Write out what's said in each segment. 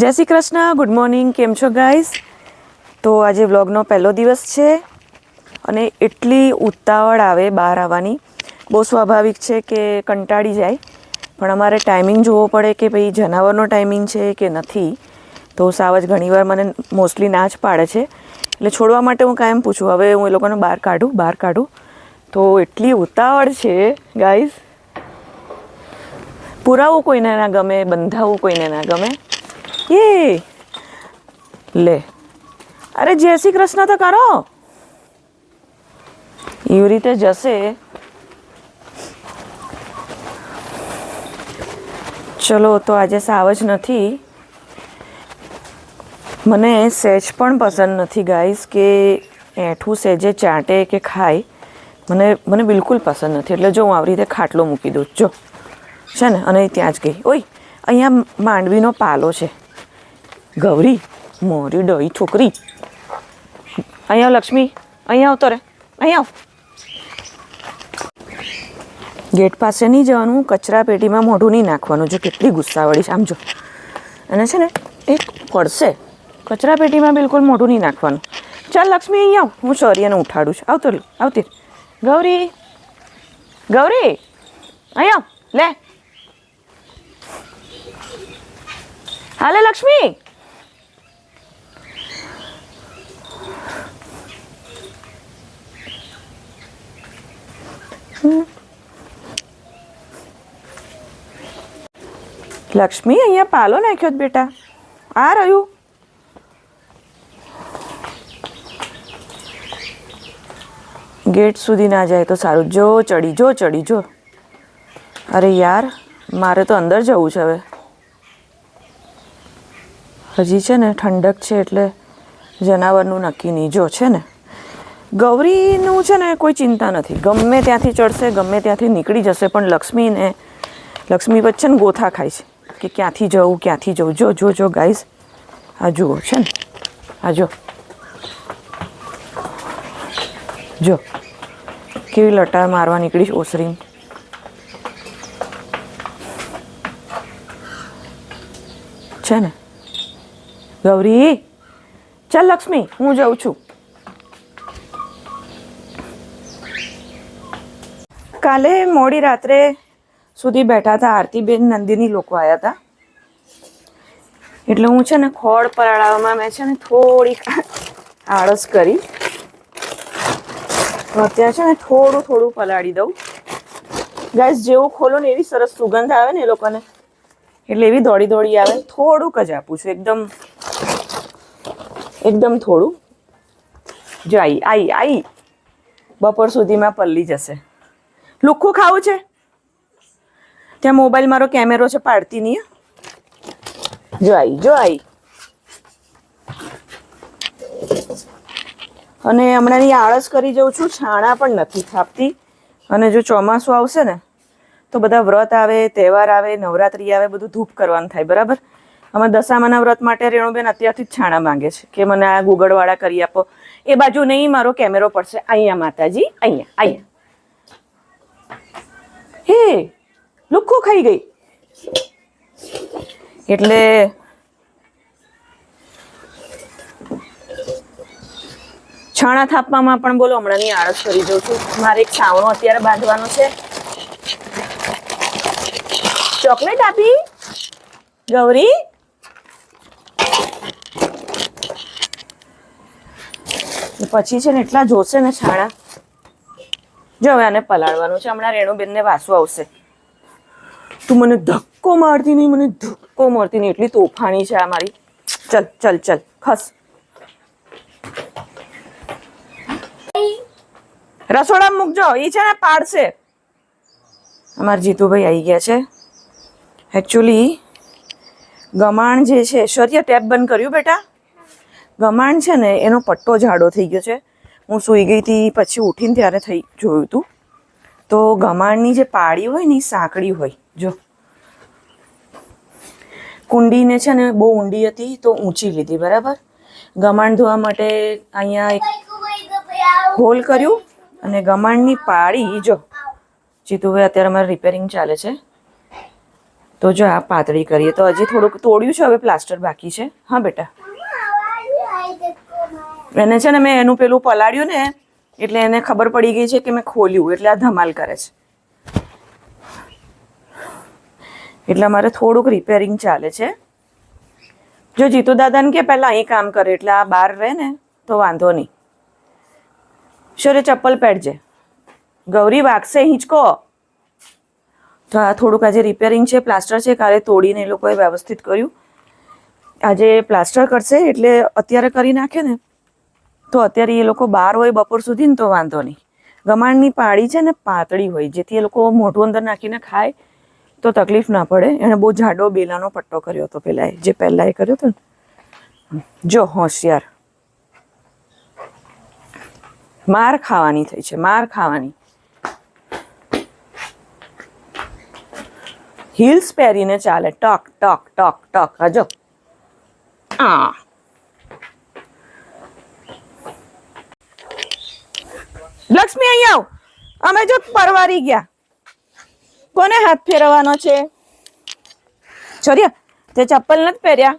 જય Shri Krishna good morning કેમ છો ગાઈઝ તો આજે વ્લોગનો પહેલો દિવસ છે અને એટલી ઉતાવળ આવે બહાર આવવાની. બહુ સ્વાભાવિક છે કે કંટાળી જાય, પણ અમારે ટાઈમિંગ જોવો પડે કે ભાઈ જનાવરનો ટાઈમિંગ છે કે નથી. તો સાવજ ઘણીવાર મને મોસ્ટલી ના જ પાડે છે. એટલે છોડવા માટે હું કાયમ પૂછું, હવે હું એ લોકોને બહાર કાઢું બહાર કાઢું. તો એટલી ઉતાવળ છે ગાઈઝ પુરાવું કોઈને ના ગમે બંધાવવું કોઈને ના ગમે. એ લે. અરે જય શ્રી કૃષ્ણ તો કરો. એવી રીતે જશે. ચલો, તો આજે સાવજ નથી. મને સહેજ પણ પસંદ નથી, ગાઈસ, કે એઠું સહેજે ચાટે કે ખાય. મને મને બિલકુલ પસંદ નથી. એટલે જો હું આવી રીતે ખાટલો મૂકી દઉં. જો. છે ને? અને ત્યાં જ ગઈ. ઓય, અહીંયા માંડવીનો પાલો છે. ગૌરી, મોરી ડોઈ છોકરી. અહીંયા લક્ષ્મી અહીંયા આવતો રે અહીંયા આવ. ગેટ પાસે નહીં જવાનું, કચરા પેટીમાં મોઢું નહીં નાખવાનું. જો કેટલી ગુસ્સાવાળી છે. આમ અને છે ને, એક પડશે. કચરા પેટીમાં બિલકુલ મોઢું નહીં નાખવાનું. ચાલ લક્ષ્મી, અહીં આવ. હું શૌર્યને ઉઠાડું છું. આવતો આવતી ગૌરી ગૌરી અહીંયા લે. હાલે લક્ષ્મી. લક્ષ્મી, અહીંયા પાલો નાખ્યો બેટા. આ રહ્યું. ગેટ સુધી ના જાય તો સારું. જો, ચડી જો ચડી, જો. અરે યાર, મારે તો અંદર જવું છે હવે. હજી છે ને ઠંડક છે એટલે જનાવરનું નક્કી નહીં. જો, છે ને. ગૌરીનું છે ને કોઈ ચિંતા નથી. ગમે ત્યાંથી ચડશે, ગમે ત્યાંથી નીકળી જશે, પણ લક્ષ્મીને, લક્ષ્મી વચ્ચે ને ગોથા ખાય છે. કે ક્યાંથી જવું ક્યાંથી જવું? જો જો જો ગાઈઝ આ જુઓ, છે ને? આ જો. જો. કેવી લટાર મારવા નીકળીશ ઓસરી છે ને? ગૌરી, ચાલ લક્ષ્મી, હું જાઉં છું. કાલે મોડી રાત્રે સુધી બેઠા હતા આરતીબેન નંદિની લોકો આવ્યા હતા. એટલે હું છે ને ખોળ પરાળામાં મેં છે ને થોડીક આળસ કરી. અત્યારે છે ને થોડું થોડું પલાળી દઉં. ગાઈસ, જેવું ખોલો ને એવી સરસ સુગંધ આવે ને એ લોકોને. એટલે એવી દોડી દોડી આવે. થોડુંક જ આપું છું, એકદમ એકદમ થોડું. જો આઈ આઈ આઈ. બપોર સુધીમાં પલ્લી જશે. લુખ્ખું ખાવું છે? ત્યાં મોબાઈલ મારો કેમેરો છે, પાડતી નહીં જો આઈ જો આઈ. અને હમણાંની આળસ કરી જઉં છું, છાણા પણ નથી થાપતી. અને જો ચોમાસું આવશે ને, તો બધા વ્રત આવે, તહેવાર આવે, નવરાત્રી આવે, બધું ધૂપ કરવાનું થાય, બરાબર? અમે દશામાના વ્રત માટે રેણુબેન અત્યારથી જ છાણા માંગે છે કે મને આ ગુગળવાળા કરી આપો. એ બાજુ નહીં, મારો કેમેરો પડશે. અહીંયા માતાજી, અહીંયા અહીંયા. હે લુખ્ખું ખાઈ ગઈ. એટલે છાણા થાપવામાં પણ બોલો હમણાંની આળસ કરી જઉં છું. મારે એક છાવણો અત્યારે બાંધવાનો છે. ચોકલેટ આપી? ગૌરી? પછી છે ને એટલા જોશે ને છાણા. જો હવે આને પલાળવાનું છે. હમણાં રેણુબેનને વાસુ આવશે. તું મને ધક્કો મારતી નહીં, મને ધક્કો મારતી નહીં. એટલી તોફાની છે આ મારી. ચલ ચલ ચલ. ખસ. રસોડા મૂકજો. એ છે ને પાડશે. અમારા જીતુભાઈ આવી ગયા છે. એકચ્યુઅલી ગમાણ જે છે શૌર્ય ટેપ બંધ કર્યું બેટા. ગમાણ છે ને, એનો પટ્ટો જાડો થઈ ગયો છે. હું સૂઈ ગઈ હતી, પછી ઉઠીને ત્યારે થઈ જોયું હતું તો ગમાણની જે પાળી હોય ને એ સાંકડી હોય, જો. કુંડીને છે ને બહુ ઊંડી હતી, તો ઊંચી લીધી, બરાબર? ગમાણ ધોવા માટે અહીંયા એક હોલ કર્યું અને ગમાણની પાળી, જો. જીતુભાઈ અત્યારે અમારે રિપેરિંગ ચાલે છે. તો જો આ પાતળી કરીએ. તો હજી થોડુંક તોડ્યું છે, હવે પ્લાસ્ટર બાકી છે. હા, બેટા? એને છે ને મેં એનું પેલું પલાળ્યું ને, એટલે એને ખબર પડી ગઈ છે કે મેં ખોલ્યું, એટલે આ ધમાલ કરે છે. એટલે અમારે થોડુંક રિપેરિંગ ચાલે છે. જો જીતુ દાદાને કે પહેલાં અહીં કામ કરે, એટલે આ બહાર રહે ને, તો વાંધો નહીં. શોરે ચપ્પલ પહેરજે. ગૌરી વાગશે, હિંચકો. તો આ થોડુંક આજે રિપેરિંગ છે પ્લાસ્ટર છે, કાલે તોડીને એ લોકોએ વ્યવસ્થિત કર્યું. આજે પ્લાસ્ટર કરશે, એટલે અત્યારે કરી નાખે ને તો અત્યારે એ લોકો બહાર હોય બપોર સુધી ને તો વાંધો નહીં. ગમાણની પાળી છે ને પાતળી હોય, જેથી એ લોકો મોઢું અંદર નાખીને ખાય, તો તકલીફ ના પડે. એણે બહુ જાડો બેલાનો પટ્ટો કર્યો હતો પહેલાં જે પહેલાં એ કર્યો હતો ને. જો હોશિયાર. માર ખાવાની થઈ છે, માર ખાવાની. હિલ્સ પહેરીને ચાલે, ટક ટક ટક ટક, હજો. આ. લક્ષ્મી અહીં આવ. અમે જો પરવારી ગયા. કોને હાથ ફેરવવાનો છે? છોરિયા તે ચપ્પલ નથી પહેર્યા.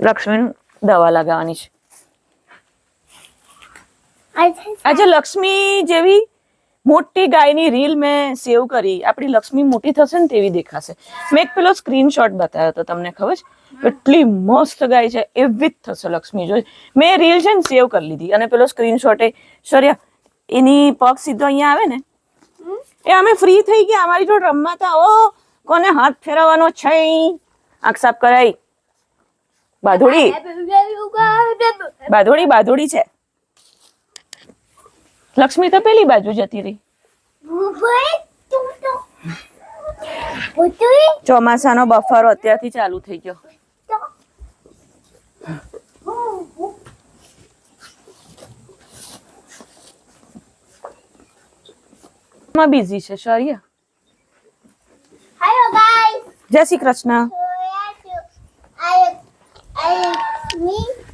લક્ષ્મી દવા લગાવવાની છે. આજે લક્ષ્મી જેવી મોટી ગાયની રીલ મેં સેવ કરી. આપણી લક્ષ્મી મોટી થશે ને તેવી દેખાશે. મેં એક પેલો સ્ક્રીનશોટ બતાવ્યો હતો તમને, ખબર છે? એટલી મસ્ત ગાય છે. એવી જ થશે લક્ષ્મી જોઈ. મેં રીલ છે ને સેવ કરી લીધી. અને પેલો સ્ક્રીનશોટ એ સોરી એની પગ સીધો અહીંયા આવે ને? એ અમે ફ્રી થઈ ગયા. અમારી જોડે રમવા તા ઓ કોને હાથ ફેરવવાનો છે આંખ સાફ કરાઈ બાધોડી. બાધોડી બાધોડી છે. લક્ષ્મી તો પેલી બાજુ જતી રહી. ચોમાસાનો બફારો અત્યારથી ચાલુ થઈ ગયો. માં બિઝી છે શૌર્ય હેલો ગાઈસ જય શ્રી કૃષ્ણ.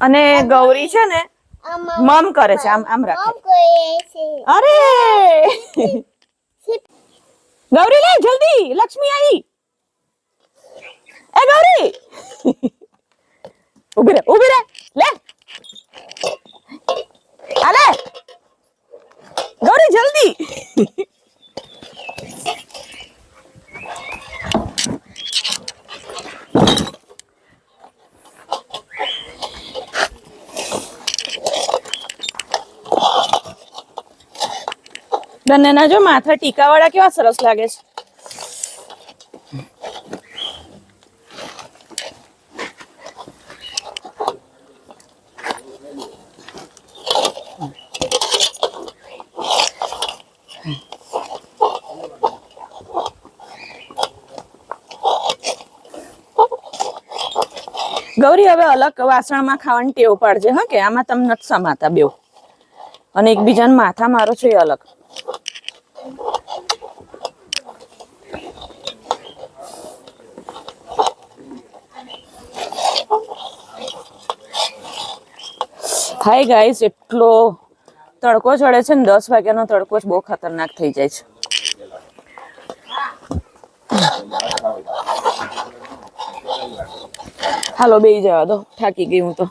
અને ગૌરી છે ને મમ કરે છે આમ આમ રાખે. અરે! ગૌરી લે જલ્દી! લક્ષ્મી આવી એ ગૌરી! ઊભી રહે ઊભી રે લે આ લે ગૌરી જલ્દી બંનેના જો માથા ટીકાવાળા કેવા સરસ લાગે છે. ગૌરી હવે અલગ વાસણમાં ખાવાની ટેવ પાડજે, હા કે આમાં તમને નથી સમાતા બેવ. અને એકબીજાને માથા મારો છે એ અલગ. હાય ગાઈસ એટલો તડકો ચડે છે ને, દસ વાગ્યાનો તડકો જ બહુ ખતરનાક થઈ જાય છે. હાલો બે જવા દો, થાકી ગઈ હું તો.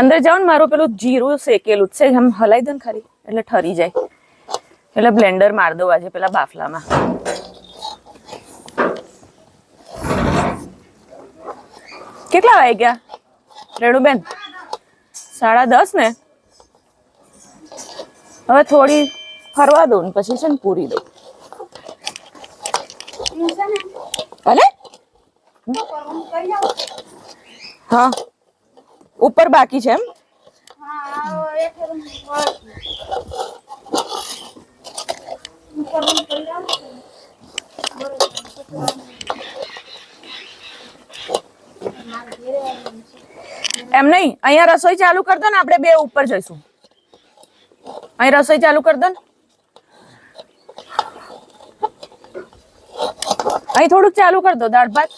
અંદર જાઓ ને, મારું પેલું જીરું શેકેલું જ છે, આમ હલાઈ દે ને ખરી એટલે ઠરી જાય. એટલે બ્લેન્ડર માર દો આજે પેલા બાફલામાં. કેટલા વાગ્યા? રેણુબેન, સાડા દસ ને? હવે થોડી ફરવા દઉં ને પછી છે ને પૂરી દઉં. ભલે હા, ઉપર બાકી છે એમ? એમ નહીં, અહીંયા રસોઈ ચાલુ કર દો ને, આપણે બે ઉપર જઈશું. અહીં રસોઈ ચાલુ કર દો ને. અહીં થોડુંક ચાલુ કર દો, દાળ ભાત.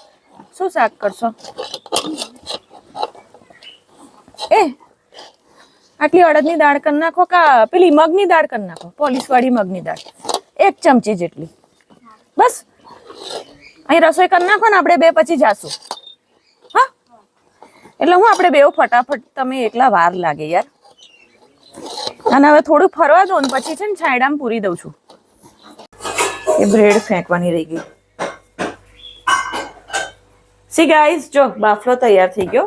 શું શાક કરશો? એ, આટલી અડદની દાળ કરી નાખો કા, પેલી મગની દાળ કરી નાખો પોલીસ વાળી મગની દાળ. એક ચમચી જેટલી. બસ. અહીં રસોઈ કરી નાખો ને, આપણે બે પછી જાશું. એટલે હું આપણે બેવ ફટાફટ તમે એકલા વાર લાગે યાર. અને હવે થોડું ફરવા દો ને પછી છે ને છાયડામાં પૂરી દઉં છું. એ બ્રેડ ફેંકવાની રહી ગઈ. સી ગાઈઝ જો બાફલો તૈયાર થઈ ગયો.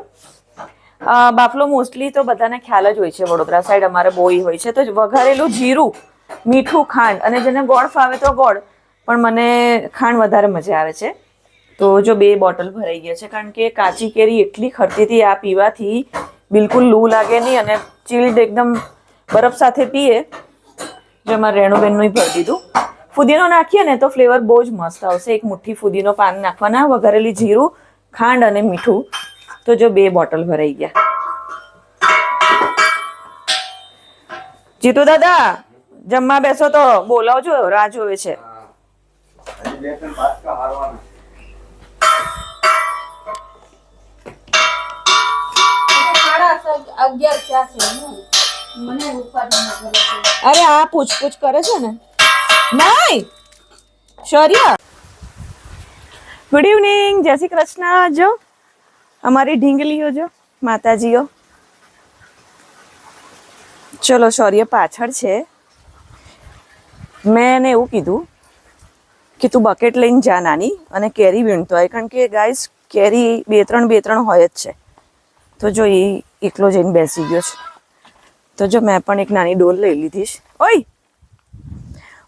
બાફલો મોસ્ટલી તો બધાને ખ્યાલ જ હોય છે વડોદરા સાઈડ અમારે બહુ હોય છે. તો વઘારેલું જીરું, મીઠું ખાંડ અને જેને ગોળ ફાવે તો ગોળ, પણ મને ખાંડ વધારે મજા આવે છે. તો જો બે બોટલ ભરાઈ ગયા છે, કારણ કે કાચી કેરી એટલી ખરતી હતી આ પીવાથી, બિલકુલ લૂ લાગે નહીં અને ચીલ્ડ એકદમ બરફ સાથે પીએ. જેમાં રેણુબેનનું ભરી દીધું. ફુદીનો નાખીએ ને તો ફ્લેવર બહુ જ મસ્ત આવશે. એક મુઠ્ઠી ફુદીનો પાન નાખવાના, વઘારેલી જીરું, ખાંડ અને મીઠું. તો જો બે બોટલ ભરાઈ ગયા. જીતુ દાદા, જમવા બેસો તો. બોલાવજો, રાહ જોવે છે. અરે આ પૂછપૂછ કરે છે ને. નહીં શૌર્ય! ગુડ ઇવનિંગ જય શ્રી કૃષ્ણ. જો, અમારી ઢીંગલીઓ જો, માતાજીઓ. ચલો, શૌર્ય પાછળ છે. મેં એને એવું કીધું કે તું બકેટ લઈને જા નાની અને કેરી વીણતો હોય કારણ કે ગાઈસ કેરી બે ત્રણ બે ત્રણ હોય જ છે. તો જો એ એકલો જઈને બેસી ગયો છે. તો જો મેં પણ એક નાની ડોલ લઈ લીધી છે. ઓય!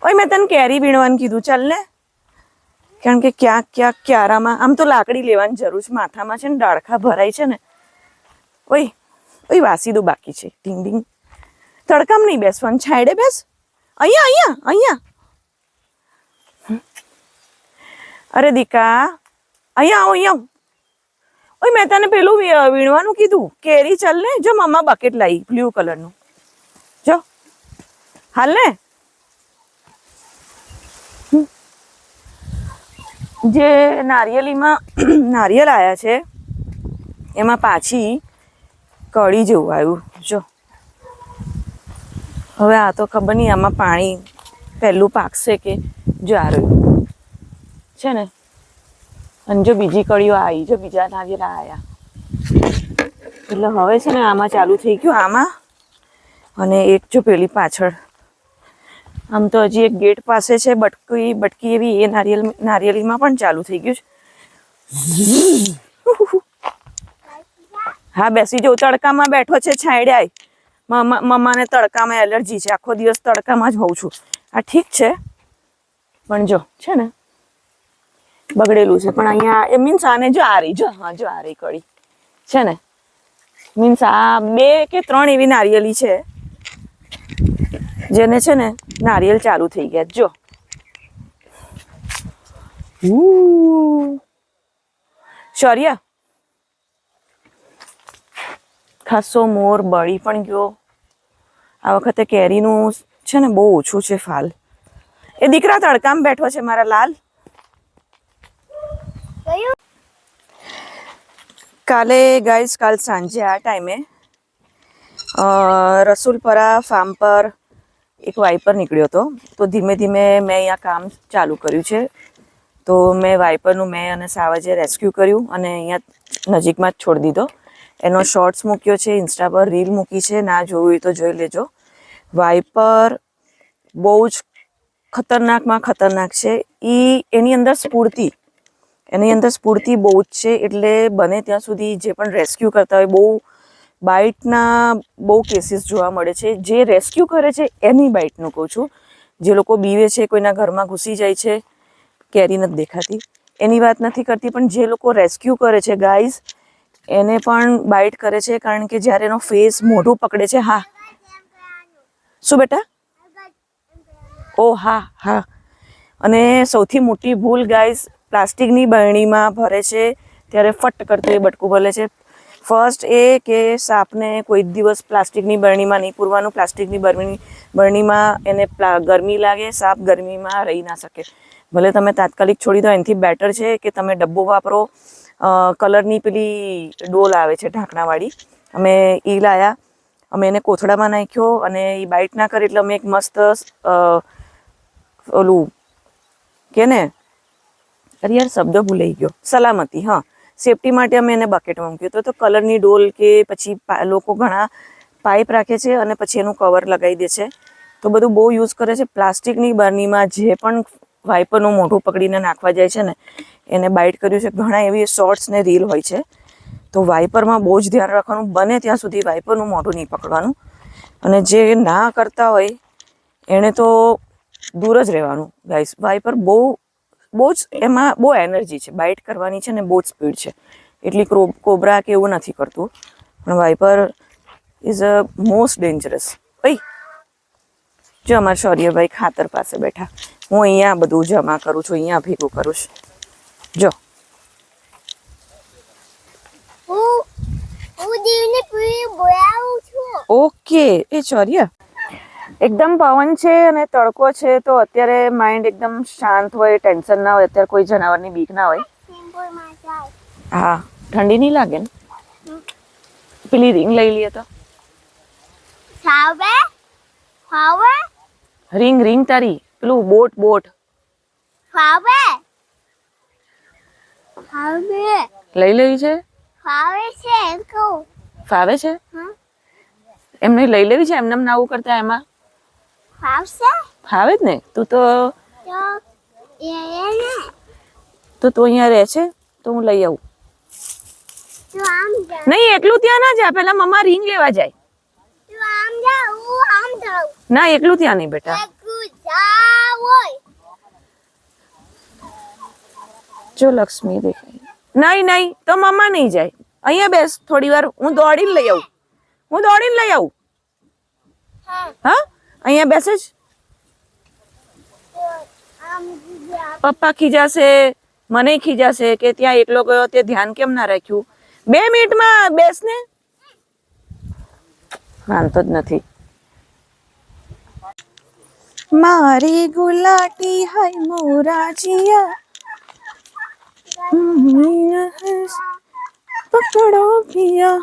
ઓય, મેં તને કેરી વીણવાનું કીધું. ચાલ ને. કારણ કે ક્યાંક ક્યાંક, ક્યારામાં આમ તો લાકડી લેવાની જરૂર છે. માથામાં છે ને ડાળખા ભરાય છે ને. ઓય ઓય વાસી દો બાકી છે. ઢીંગ ઢીંગ. તડકામ નહીં બેસવાનું. છાયડે બેસ. અહીંયા અહીંયા અહીંયા. અરે દીકા, અહીંયા આવો, અહીંયા. ઓય, મેં તને પેલું વીણવાનું કીધું. કેરી ચાલ ને, જો મમ્મા બકેટ લાવી બ્લુ કલરનું જો. હાલ ને. જે નારિયેલીમાં, નારિયેલ આવ્યા છે, એમાં પાછી કળી જેવું આવ્યું. જો. હવે આ તો ખબર નહીં, આમાં પાણી પહેલું પાકશે કે જો આ રહ્યું. છે ને? અને જો બીજી કળીઓ આવી, જો બીજા નારિયેળ આવ્યા એટલે હવે છે ને આમાં ચાલુ થઈ ગયું, આમાં. અને એક જો પેલી પાછળ. આમ તો હજી એક ગેટ પાસે છે, બટકી બટકી એવી, એ નારિયેલ, નારિયેલીમાં પણ ચાલુ થઈ ગયું છે. હા, બેસી જો તડકામાં બેઠો છે છાંયડાય મમ્મા મમ્માને તડકામાં એલર્જી છે, આખો દિવસ તડકામાં જ હોઉં છું. આ ઠીક છે? પણ જો, છે ને? બગડેલું છે. પણ અહીંયા એ મીન્સ આને જો આ રહી, જો, હા, જો આ રહી કળી. છે ને? મીન્સ આ બે કે ત્રણ એવી નારિયેલી છે, જેને છે ને નારિયેલ ચાલુ થઈ ગયા. જો. શૌર્ય. ખાસો મોર બળી પણ ગયો. આ વખતે કેરીનું છે ને બહુ ઓછું છે ફાલ. એ દીકરા તડકામાં બેઠો છે મારા લાલ. કાલે ગાઈઝ કાલ સાંજે આ ટાઈમે રસુલપરા ફાર્મ પર એક વાઇપર નીકળ્યો હતો. તો ધીમે ધીમે મેં અહીંયા કામ ચાલુ કર્યું છે. તો મેં વાઇપરનું મેં અને સાવજે રેસ્ક્યુ કર્યું અને અહીંયા નજીકમાં જ છોડી દીધો. એનો શોર્ટ્સ મૂક્યો છે, ઇન્સ્ટા પર રીલ મૂકી છે. ના જોવી તો જોઈ લેજો. વાઇપર બહુ જ ખતરનાકમાં ખતરનાક છે. એ એની અંદર સ્ફૂર્તિ એની અંદર સ્ફૂર્તિ બહુ જ છે, એટલે બને ત્યાં સુધી જે પણ રેસ્ક્યુ કરતા હોય, બહુ બાઇટના બહુ કેસીસ જોવા મળે છે. જે રેસ્ક્યુ કરે છે, એની બાઇટનું કહું છું. જે લોકો બીવે છે, કોઈના ઘરમાં ઘૂસી જાય છે, કેરી નથી દેખાતી. એની વાત નથી કરતી, પણ જે લોકો રેસ્ક્યુ કરે છે ગાઈઝ એને પણ બાઇટ કરે છે, કારણ કે જ્યારે એનો ફેસ મોઢું પકડે છે, હા. શું બેટા? ઓ હા હા. અને સૌથી મોટી ભૂલ ગાઈઝ પ્લાસ્ટિકની બરણીમાં ભરે છે, ત્યારે ફટ કરતું એ બટકું ભલે છે. ફર્સ્ટ એ કે સાપને કોઈ દિવસ પ્લાસ્ટિકની બરણીમાં નહીં પૂરવાનું, પ્લાસ્ટિકની બરણી, બરણીમાં એને ગરમી લાગે, સાપ ગરમીમાં રહી ના શકે. ભલે તમે તાત્કાલિક છોડી દો, એનાથી બેટર છે કે તમે ડબ્બો વાપરો. કલરની પેલી ડોલ આવે છે ઢાંકણાવાળી. અમે એ લાયા, અમે એને કોથળામાં નાખ્યો અને એ બાઇટ ના કરે એટલે અમે એક મસ્ત ઓલું, કે ને અરે યાર શબ્દ ભૂલાઈ ગયો સલામતી હા સેફટી માટે અમે એને બકેટમાં મૂક્યું હતું તો કલરની ડોલ કે પછી લોકો ઘણા પાઇપ રાખે છે અને પછી એનું કવર લગાવી દે છે તો બધું બહુ યુઝ કરે છે પ્લાસ્ટિકની બરણીમાં જે પણ વાઇપરનું મોઢું પકડીને નાખવા જાય છે ને, એને બાઇટ કર્યું છે. ઘણા એવી શોર્ટ્સ ને રીલ હોય છે. તો વાઇપરમાં બહુ જ ધ્યાન રાખવાનું. બને ત્યાં સુધી વાઇપરનું મોઢું નહીં પકડવાનું. અને જે ના કરતા હોય એણે તો દૂર જ રહેવાનું ગાઈસ વાઇપર બહુ બહુ જ એમાં બહુ એનર્જી છે. બાઇટ કરવાની છે ને બહુ જ સ્પીડ છે. એટલી કોબરા કે એવું નથી કરતું. પણ viper is a most dangerous. ભાઈ જો અમારા શૌર્યભાઈ ખાતર પાસે બેઠા. હું અહીંયા બધું જમા કરું છું અહીંયા ભેગું કરું છું. જો. ઓકે. એ શૌર્ય. એકદમ પવન છે અને તડકો છે, તો અત્યારે માઇન્ડ એકદમ શાંત હોય, ટેન્શન ના હોય, અત્યારે કોઈ જનાવરની બીક ના હોય. હા, ઠંડી નહીં લાગે ને? પેલી રિંગ લઈ લઈએ તો. રિંગ રિંગ તારી, પેલું બોટ બોટ. ફાવે ફાવે લઈ લેવી છે? ફાવે છે? ફાવે છે એમને લઈ લેવી છે? એમને ના આવું કરતા એમાં? ફાવશે ફાવે જ ને? તું તો તો તો અહીંયા રહે છે? તો હું લઈ આવું. નહીં એટલું ત્યાં ના જા. પેલા મમ્મા રિંગ લેવા જાય. ના એકલું ત્યાં નહીં બેટા. એકલું જા લક્ષ્મી દેખાય. નહીં નહીં તો મમ્મા નહીં જાય. અહીંયા બેસ થોડી વાર. હું દોડીને લઈ આવું. હું દોડીને લઈ આવું. હા? અહીંયા બેસે જ તો આમ જા પપ્પા ખીજાશે મને ખીજાશે કે ત્યાં એકલો ગયો તે ધ્યાન કેમ ના રાખ્યું બે મિનિટમાં બેસ ને માનતો જ નથી મારી ગુલાટી હાય મોરાજીયા પકડો પિયા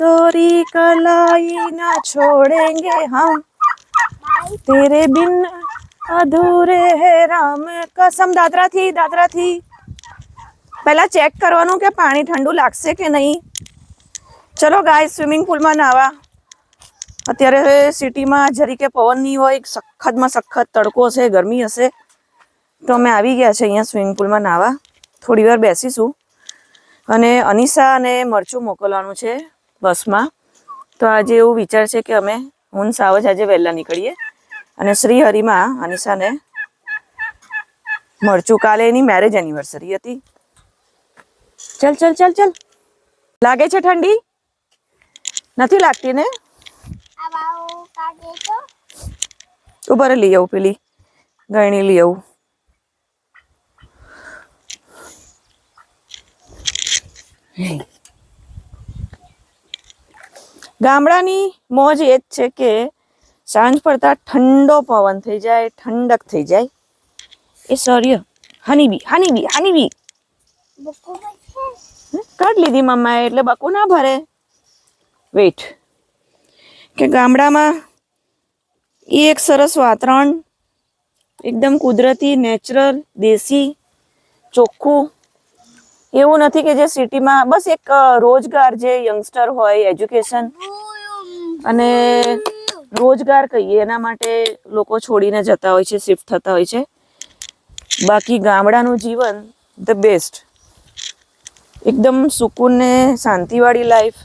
તોરી કलाई ના છોડેંગે હમ તેરે બિન અધૂરે હે રામ કસમ દાદરાથી દાદરાથી પહેલા ચેક કરવાનું કે પાણી ઠંડુ લાગશે કે નહીં ચલો ગાય સ્વિમિંગ પુલમાં નાવા। અત્યારે સિટીમાં જરીકે પવન નહીં હોય સખતમાં સખત તડકો હશે, ગરમી હશે, તો અમે આવી ગયા છે અહીંયા સ્વિમિંગ પુલમાં નાવા. થોડી વાર બેસીશું. અને અનિશા અને મરચું મોકલવાનું છે બસમાં. તો આજે એવું વિચાર છે કે અમે હું સાવજ આજે વહેલા નીકળીએ અને શ્રીહરિમાં અનિશાને મરચું કાલે એની મેરેજ એનિવર્સરી હતી. ચલ ચલ ચલ ચલ. લાગે છે ઠંડી? નથી લાગતી ને? આ બાઉ કાઢે તો ઊભા રે લઈ આવું પેલી ગયણી લઈ આવું. ગામડાની મોજ એ જ છે કે સાંજ પડતા ઠંડો પવન થઈ જાય, ઠંડક થઈ જાય. એ સોરી હનીબી હનીબી હનીબી. કાઢ લીધી મમ્માએ એટલે બકુ ના ભરે. વેટ કે ગામડામાં એ એક સરસ વાતાવરણ, એકદમ કુદરતી, નેચરલ, દેશી, ચોખ્ખું એવું નથી કે જે સિટીમાં, બસ એક રોજગાર જે યંગસ્ટર હોય એજ્યુકેશન અને રોજગાર કહીએ, એના માટે લોકો છોડીને જતા હોય છે શિફ્ટ થતા હોય છે. બાકી ગામડાનું જીવન ધ બેસ્ટ એકદમ સુકૂન ને શાંતિવાળી લાઈફ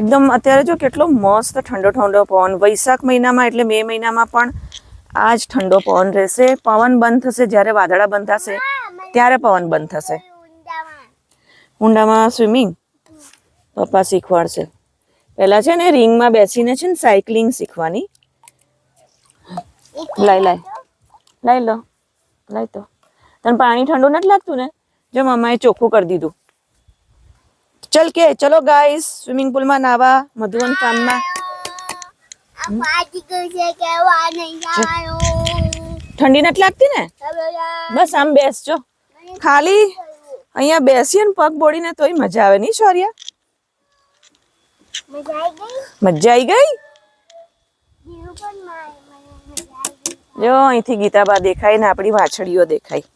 એકદમ અત્યારે જો કેટલો મસ્ત ઠંડો ઠંડો પવન, વૈશાખ મહિનામાં એટલે મે મહિનામાં પણ આ જ ઠંડો પવન રહેશે. પવન બંધ થશે, જ્યારે વાદળા બંધ થશે, ત્યારે પવન બંધ થશે. ઊંડામાં સ્વિમિંગ? પપ્પા શીખવાડશે. પહેલાં છે ને રિંગમાં બેસીને છે ને સાયકલિંગ શીખવાની. લાઈ લાઈ. લાઈ લો. લાઈ તો. તને પાણી ઠંડુ નથી લાગતું ને? જો મમ્માએ ચોખ્ખું કરી દીધું. ચલ કે ચલો ગાઈસ સ્વિમિંગ પુલમાં નાવા મધુવન ફાર્મમાં આ પાજી ગયું છે કે વા નહીં જવાનું ઠંડી નથી લાગતી ને? બસ આમ બેસજો ખાલી? અહીંયા બેસીએ ને પગ બોડીને તોય મજા આવે નહીં શૌર્ય? મજા આવી ગઈ? જો અહીંથી ગીતાબા દેખાય ને આપણી વાછડીઓ દેખાય.